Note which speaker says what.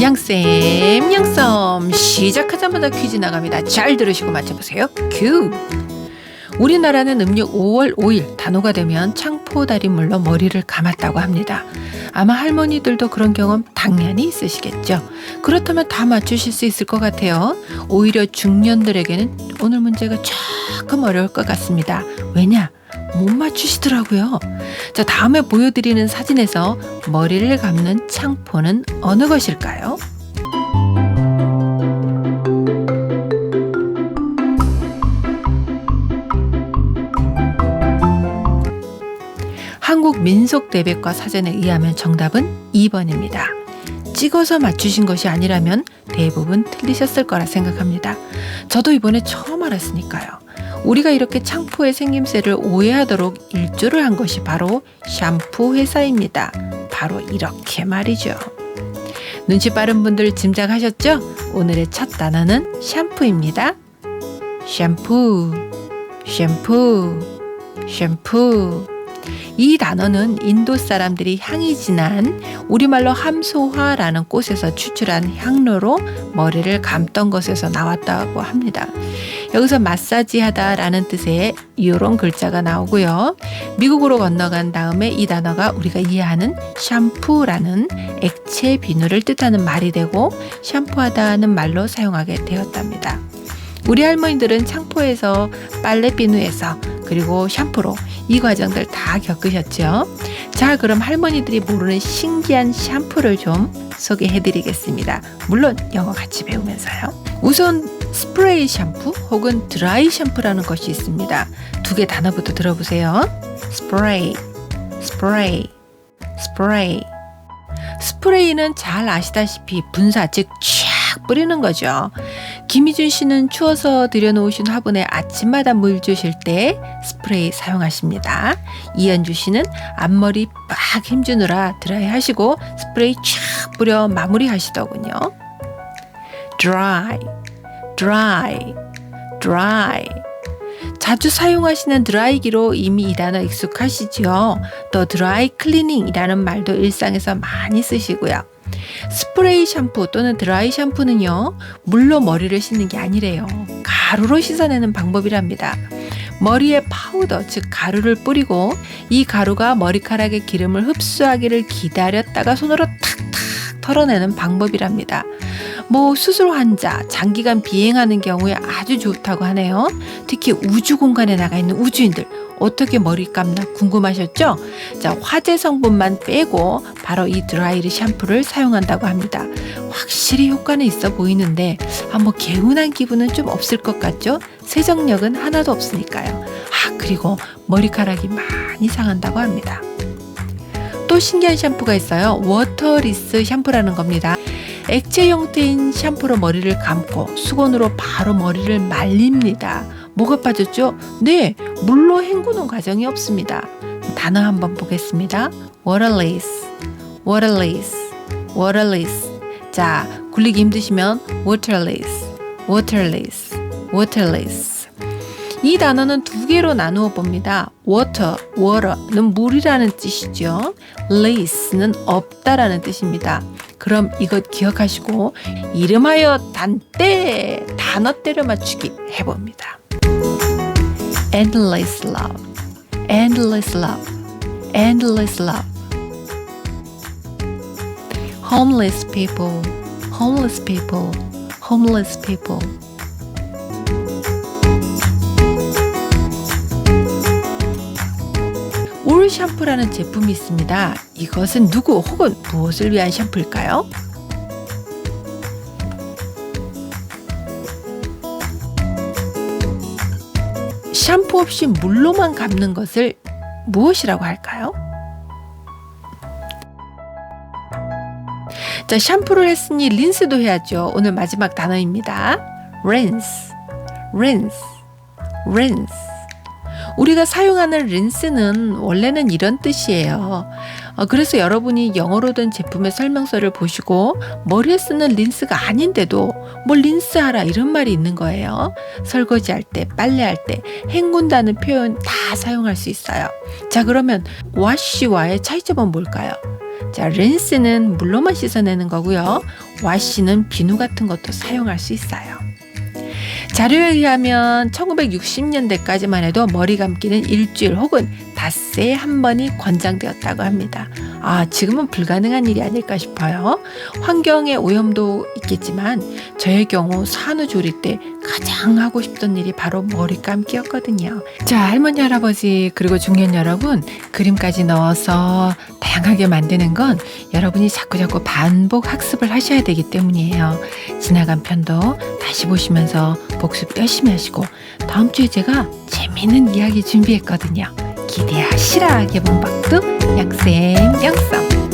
Speaker 1: 양쌤 양썸 시작하자마자 퀴즈 나갑니다. 잘 들으시고 맞춰보세요. 큐. 우리나라는 음력 5월 5일 단오가 되면 창포다리 물로 머리를 감았다고 합니다. 아마 할머니들도 그런 경험 당연히 있으시겠죠. 그렇다면 다 맞추실 수 있을 것 같아요. 오히려 중년들에게는 오늘 문제가 조금 어려울 것 같습니다. 왜냐? 못 맞추시더라고요. 자, 다음에 보여드리는 사진에서 머리를 감는 창포는 어느 것일까요? 한국 민속 대백과 사전에 의하면 정답은 2번입니다. 찍어서 맞추신 것이 아니라면 대부분 틀리셨을 거라 생각합니다. 저도 이번에 처음 알았으니까요. 우리가 이렇게 창포의 생김새를 오해하도록 일조를 한 것이 바로 샴푸 회사입니다. 바로 이렇게 말이죠. 눈치 빠른 분들 짐작하셨죠? 오늘의 첫 단어는 샴푸입니다. 샴푸, 샴푸, 샴푸. 이 단어는 인도 사람들이 향이 진한 우리말로 함소화라는 꽃에서 추출한 향료로 머리를 감던 것에서 나왔다고 합니다. 여기서 마사지하다라는 뜻의 이런 글자가 나오고요. 미국으로 건너간 다음에 이 단어가 우리가 이해하는 샴푸라는 액체 비누를 뜻하는 말이 되고 샴푸하다는 말로 사용하게 되었답니다. 우리 할머니들은 창포에서 빨래 비누에서 그리고 샴푸로 이 과정들 다 겪으셨죠? 자, 그럼 할머니들이 모르는 신기한 샴푸를 좀 소개해 드리겠습니다. 물론 영어 같이 배우면서요. 우선 스프레이 샴푸 혹은 드라이 샴푸라는 것이 있습니다. 두 개 단어부터 들어보세요. 스프레이, 스프레이, 스프레이. 스프레이는 잘 아시다시피 분사, 즉, 쫙 뿌리는 거죠. 김희준 씨는 추워서 들여놓으신 화분에 아침마다 물 주실 때 스프레이 사용하십니다. 이현주 씨는 앞머리 빡 힘주느라 드라이 하시고 스프레이 쫙 뿌려 마무리 하시더군요. dry, dry, dry. 자주 사용하시는 드라이기로 이미 이 단어 익숙하시죠? 또 드라이 클리닝이라는 말도 일상에서 많이 쓰시고요. 스프레이 샴푸 또는 드라이 샴푸는요, 물로 머리를 씻는 게 아니래요. 가루로 씻어내는 방법이랍니다. 머리에 파우더, 즉 가루를 뿌리고 이 가루가 머리카락의 기름을 흡수하기를 기다렸다가 손으로 탁탁 털어내는 방법이랍니다. 뭐 수술 환자, 장기간 비행하는 경우에 아주 좋다고 하네요. 특히 우주 공간에 나가 있는 우주인들 어떻게 머리 감나 궁금하셨죠? 자, 화재 성분만 빼고 바로 이 드라이리 샴푸를 사용한다고 합니다. 확실히 효과는 있어 보이는데 아, 뭐 개운한 기분은 좀 없을 것 같죠? 세정력은 하나도 없으니까요. 아, 그리고 머리카락이 많이 상한다고 합니다. 또 신기한 샴푸가 있어요. 워터리스 샴푸라는 겁니다. 액체 형태인 샴푸로 머리를 감고 수건으로 바로 머리를 말립니다. 뭐가 빠졌죠? 네, 물로 헹구는 과정이 없습니다. 단어 한번 보겠습니다. waterless, waterless, waterless. 자, 굴리기 힘드시면 waterless, waterless, waterless. 이 단어는 두 개로 나누어 봅니다. water, water는 물이라는 뜻이죠. lace는 없다라는 뜻입니다. 그럼 이것 기억하시고 이름하여 단때 단어 때려 맞추기 해봅니다. endless love, endless love, endless love. homeless people, homeless people, homeless people. 샴푸라는 제품이 있습니다. 이것은 누구 혹은 무엇을 위한 샴푸일까요? 샴푸 없이 물로만 감는 것을 무엇이라고 할까요? 자, 샴푸를 했으니 린스도 해야죠. 오늘 마지막 단어입니다. rinse, rinse, rinse. 우리가 사용하는 린스는 원래는 이런 뜻이에요. 어, 그래서 여러분이 영어로 된 제품의 설명서를 보시고 머리에 쓰는 린스가 아닌데도 뭘 린스하라 이런 말이 있는 거예요. 설거지할 때, 빨래할 때, 헹군다는 표현 다 사용할 수 있어요. 자, 그러면 와시와의 차이점은 뭘까요? 자, 린스는 물로만 씻어내는 거고요. 와시는 비누 같은 것도 사용할 수 있어요. 자료에 의하면 1960년대까지만 해도 머리 감기는 일주일 혹은 닷새에 한 번이 권장되었다고 합니다. 아, 지금은 불가능한 일이 아닐까 싶어요. 환경의 오염도 있겠지만 저의 경우 산후조리 때 가장 하고 싶던 일이 바로 머리 감기였거든요. 자, 할머니, 할아버지, 그리고 중년 여러분, 그림까지 넣어서 다양하게 만드는 건 여러분이 자꾸자꾸 반복 학습을 하셔야 되기 때문이에요. 지나간 편도 다시 보시면서 복습 열심히 하시고 다음 주에 제가 재미있는 이야기 준비했거든요. 기대하시라 개봉박두 약생 영성